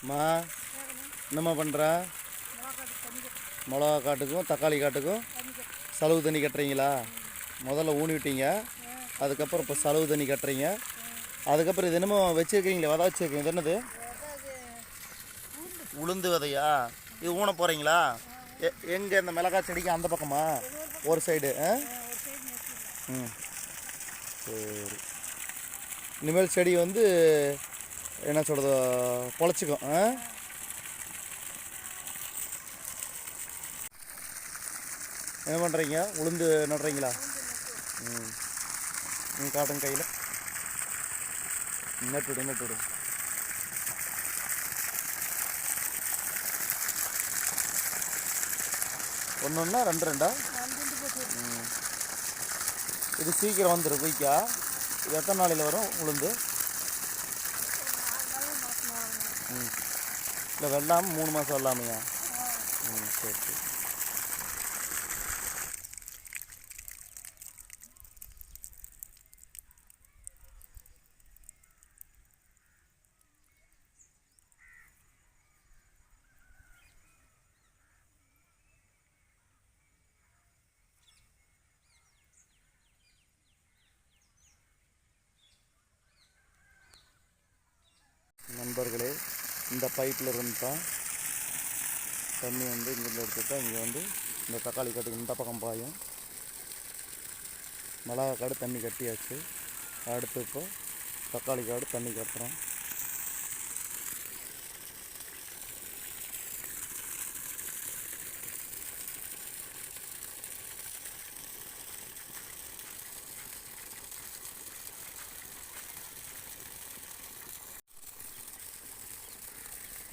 அம்மா என்னம்மா பண்ணுற மிளகா காட்டுக்கும் தக்காளி காட்டுக்கும். செலவு தண்ணி கட்டுறீங்களா? முதல்ல ஊனி விட்டீங்க. அதுக்கப்புறம் இப்போ செலவு தண்ணி கட்டுறீங்க. அதுக்கப்புறம் இது என்னமோ வச்சுருக்கீங்களே வத வச்சுருக்கீங்க இது என்னது? உளுந்து விதையா? இது ஊன போகிறீங்களா எ எங்கே இந்த மிளகாய் செடிக்கு அந்த பக்கமா? ஒரு சைடு ஆ? ம். சரி. இனிமேல் செடி வந்து என்ன சொல்கிறது பொழைச்சிக்கும் ஆ? என்ன பண்ணுறீங்க உளுந்து நடுறீங்களா? ம். ம் காட்டுங்க கையில். நட்டுவிடு நட்டுவிடு ஒன்று ஒன்றா ரெண்டு ரெண்டா? ம். இது சீக்கிரம் வந்துடும் குயிக்கா? இது எத்தனை நாளையில் வரும் உளுந்து? ம். இல்லை வெள்ளாமல் மூணு மாதம் வெள்ளாமையா? ம் சரி சரி. நண்பர்களே இந்த பைப்பில் இருந்து தான் தண்ணி வந்து இங்கேருந்து எடுத்துட்டா இங்கே வந்து இந்த தக்காளி காட்டுக்கு இந்த பக்கம் பாயும். மிளகா காடு தண்ணி கட்டியாச்சு. அடுத்து இப்போ தக்காளி காடு தண்ணி கட்டுறோம்.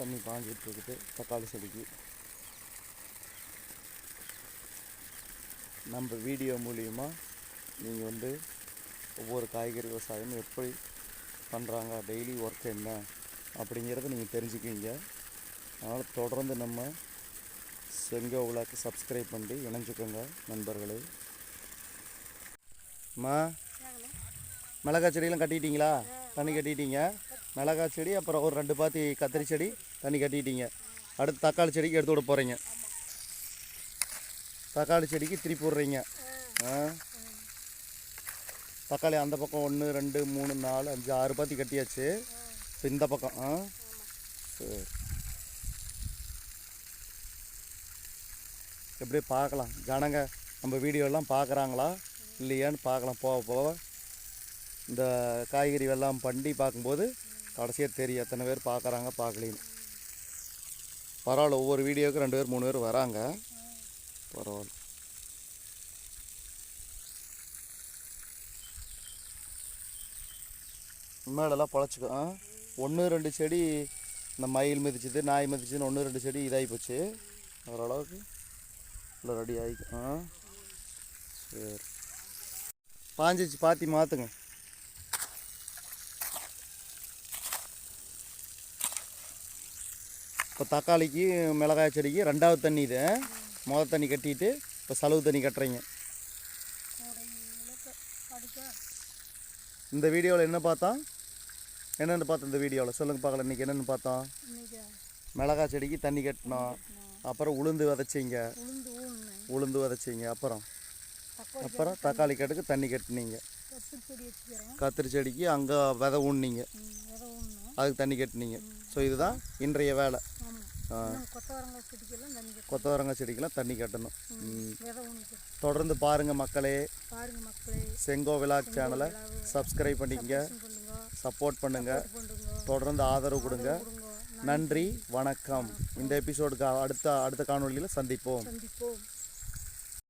தண்ணி பாஞ்சிட்டு இருக்குது தக்காளி செடிக்கு. நம்ம வீடியோ மூலியமாக நீங்கள் வந்து ஒவ்வொரு காய்கறி விவசாயம் எப்படி பண்ணுறாங்க டெய்லி ஒர்க் என்ன அப்படிங்கிறத நீங்கள் தெரிஞ்சுக்குவீங்க. அதனால் தொடர்ந்து நம்ம செங்கோ விழாக்கு சப்ஸ்கிரைப் பண்ணி இணைஞ்சுக்கோங்க நண்பர்களே. அம்மா மிளகாய் செடியெல்லாம் கட்டிட்டீங்களா? தண்ணி கட்டிட்டீங்க? மிளகாய் செடி அப்புறம் ஒரு ரெண்டு பாத்தி கத்திரி செடி தண்ணி கட்டிட்டீங்க. அடுத்து தக்காளி செடிக்கு எடுத்து விட போகிறீங்க தக்காளி செடிக்கு திருப்பி விட்றீங்க ஆ? தக்காளி அந்த பக்கம் ஒன்று ரெண்டு மூணு நாலு அஞ்சு ஆறு பாத்தி கட்டியாச்சு. இப்போ இந்த பக்கம் ஆ? சரி. எப்படி பார்க்கலாம்? ஜனங்க நம்ம வீடியோலாம் பார்க்குறாங்களா? இல்லையான்னு பார்க்கலாம். போக போக இந்த காய்கறி வெள்ளாம் பண்ணி பார்க்கும்போது கடைசியாக தெரியும். எத்தனை பேர் பார்க்குறாங்க பார்க்கலின்னு. பரவாயில்ல ஒவ்வொரு வீடியோவுக்கு ரெண்டு பேர் மூணு பேர் வராங்க. பரவாயில்ல. மேலெல்லாம் பொழைச்சிக்கோ ஆ? ஒன்று ரெண்டு செடி இந்த மயில் மிதிச்சுது நாய் மிதிச்சுன்னு ஒன்று ரெண்டு செடி இதாகி போச்சு. ஓரளவுக்கு இல்லை ரெடி ஆகிக்கும் ஆ? சரி. பாஞ்சிச்சு பாத்தி மாற்றுங்க இப்போ தக்காளிக்கு மிளகாய் செடிக்கு ரெண்டாவது தண்ணி இது. முத தண்ணி கட்டிட்டு இப்போ செலவு தண்ணி கட்டுறீங்க. இந்த வீடியோவில் என்ன பார்த்தோம் என்னென்னு பார்த்தோம் இந்த வீடியோவில்? சொல்லுங்க பார்க்கலாம். இன்றைக்கி என்னென்னு பார்த்தோம் மிளகாய் செடிக்கு தண்ணி கட்டினோம். அப்புறம் உளுந்து விதைச்சிங்க. உளுந்து விதைச்சிங்க. அப்புறம்? அப்புறம் தக்காளி கட்டுக்கு தண்ணி கட்டினீங்க. கத்திரி செடிக்கு அங்கே விதை ஊனிங்க. அதுக்கு தண்ணி கட்டினீங்க. ஸோ இதுதான் இன்றைய வேலை. கொத்தவரங்காய் செடிக்கெல்லாம் தண்ணி கட்டணும். தொடர்ந்து பாருங்கள் மக்களே. பாருங்க மக்களே. செங்கோ விலாக் சேனலை சப்ஸ்கிரைப் பண்ணிக்கங்க. சப்போர்ட் பண்ணுங்கள் பண்ணுங்க. தொடர்ந்து ஆதரவு கொடுங்க. நன்றி. வணக்கம். இந்த எபிசோடுக்கு அடுத்த அடுத்த சந்திப்போம். சந்திப்போம்.